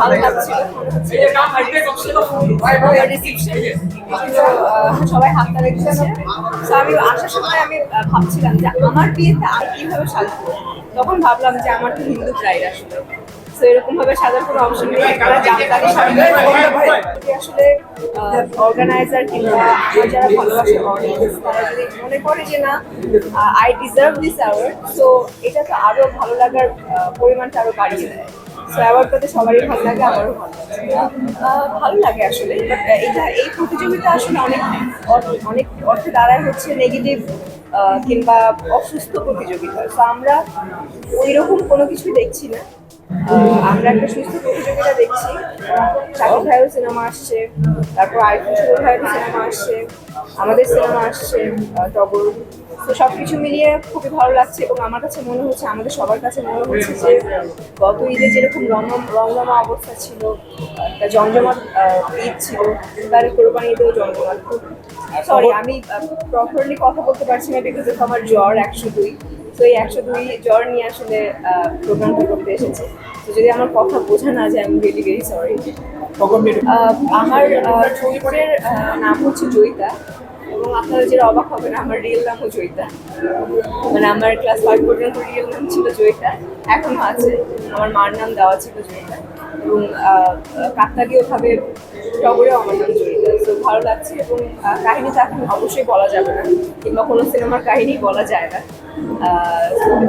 ভালো লাগছিল। সবাই হাত তালে দিচ্ছে আমি আসার সময় আমি ভাবছিলাম যে আমার বিয়েতে আমি কীভাবে সাজবো? তখন ভাবলাম যে আমার তো হিন্দু ব্রাইড আসলে তো এরকম ভাবে সাজার কোনো অপশন নেই। একটা জামদানি শাড়ি আসলে অর্গানাইজার কিংবা আমার যারা ভালোবাসে অডিয়েন্স তারা যদি মনে করে যে না আই ডিজার্ভ দিস অ্যাওয়ার্ড তো এটা তো আরও ভালো লাগার পরিমাণটা আরও বাড়িয়ে দেয়। সো অ্যাওয়ার্ড পেতে সবারই ভালো লাগে, আমারও ভালো লাগে। ভালো লাগে আসলে এটা এই প্রতিযোগিতা আসলে অনেক অনেক অর্থে দাঁড়ায় হচ্ছে নেগেটিভ কিংবা অসুস্থ প্রতিযোগিতা। তো আমরা ওই রকম কোনো কিছু দেখছি না। আমরা একটা সুস্থ প্রতিযোগিতা দেখছি। শাকিব ভাইয়ের সিনেমা আসছে তারপর আইফোন ছোট ভাইয়ের সিনেমা আসছে আমাদের সিনেমা আসছে টগর। তো সব কিছু মিলিয়ে খুবই ভালো লাগছে এবং আমার কাছে মনে হচ্ছে আমাদের সবার কাছে মনে হচ্ছে যে গত ঈদে যেরকম রঙ রঙরমা অবস্থা ছিল একটা জমজমাট ঈদ ছিল তার কোরবানি ঈদেও জমজমাট। সরি আমি প্রপারলি কথা বলতে পারছি না বিকজ আমার জ্বর একশো দুই। তো এই একশো দুই জ্বর নিয়ে আসলে প্রোগ্রামটা করতে এসেছি। তো যদি আমার কথা বোঝা না যায় আমি রিয়েলি ভেরি সরি আমার চরিত্রের নাম হচ্ছে জয়িতা এবং আপনারা যেটা অবাক হবেন আমার রিয়েল নাম নামও জয়িতা। মানে আমার ক্লাস ফাইভ পর্যন্ত রিয়েল নাম ছিল জয়িতা এখনও আছে। আমার মার নাম দেওয়া ছিল জয়িতা এবং কাকতালীয়ভাবে টগরেও আমার নাম জড়িত তো ভালো লাগছে এবং আহ, কাহিনী তো এখন অবশ্যই বলা যাবে না কিংবা কোনো সিনেমার কাহিনী বলা যায় না।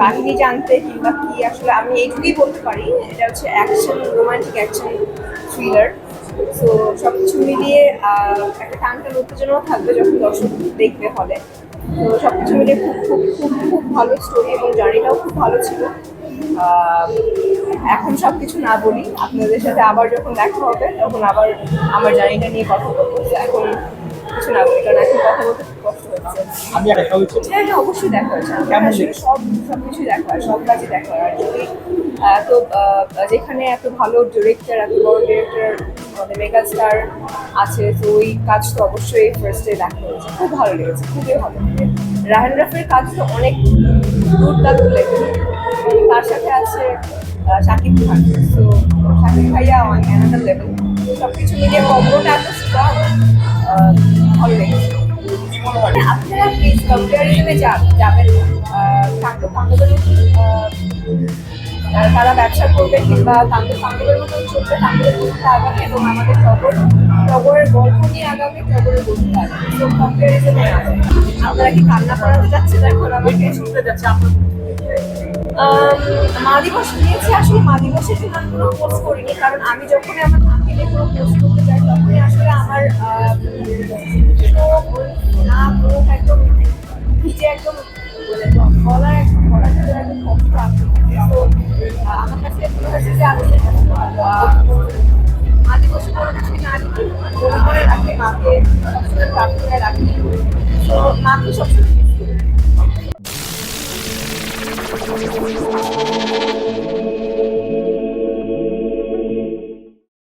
কাহিনী জানতে কিংবা কি আসলে আমি এইটুকুই বলতে পারি, এটা হচ্ছে action romantic action thriller so সব কিছু মিলিয়ে একটা টান টান উত্তেজনাও থাকবে যখন দর্শক দেখবে হলে। তো সব কিছু মিলিয়ে খুব খুব খুব খুব ভালো স্টোরি এবং জার্নিটাও খুব ভালো ছিল। এখন সব কিছু না বলি, আপনাদের সাথে আবার যখন দেখা হবে, তখন আবার আমার জার্নিটা নিয়ে কথা বলব। এখন কিছু না বলি, কারণ এখন কথা বলতে আমি দেখা হয়েছে? হ্যাঁ হ্যাঁ অবশ্যই দেখা হয়েছে। কেমন সব সব কিছুই দেখা হয় সব কাজই দেখা হয় আর যদি এত যেখানে এত ভালো ডিরেক্টর এত বড় ডিরেক্টর আমাদের মেগা স্টার আছে তো ওই কাজ তো অবশ্যই ফার্স্টে দেখা হয়েছে। খুব ভালো লেগেছে খুবই ভালো রাহান রাফের কাজ তো অনেক দুর্দান্ত লেগেছে তার সাথে আছে শাকিব খান। তো শাকিব ভাইয়া অ্যানাদার লেভেল কম্পারিজনে যাবেন কাণ্ড আহ, তারা ব্যবসা করবে কিংবা কাণ্ড কাণ্ডবের মতন চলবে কাণ্ডবের মধ্যে আগামী এবং আমাদের টগর টগরের গল্প নিয়ে আগামী টগরের বলতে আগামী তো কম্পারিজনে যাবেন আপনারা কি কান্না করাতে যাচ্ছে এখন আমাকে শুনতে যাচ্ছে আপনার মা দিবস নিয়েছি আসলে মা দিবসের জন্য আমি কোনো পোস্ট করিনি কারণ আমি যখনই আমার মাকে নিয়ে কোনো পোস্ট করতে যাই তখনই আসলে আমার আমার কাছে মনে হয়েছে যে আমি আহ, মা দিবসে কোনো কিছু না লিখি মনে করে রাখি মাকে সবসময় রাখি মাকে সবসময় করি।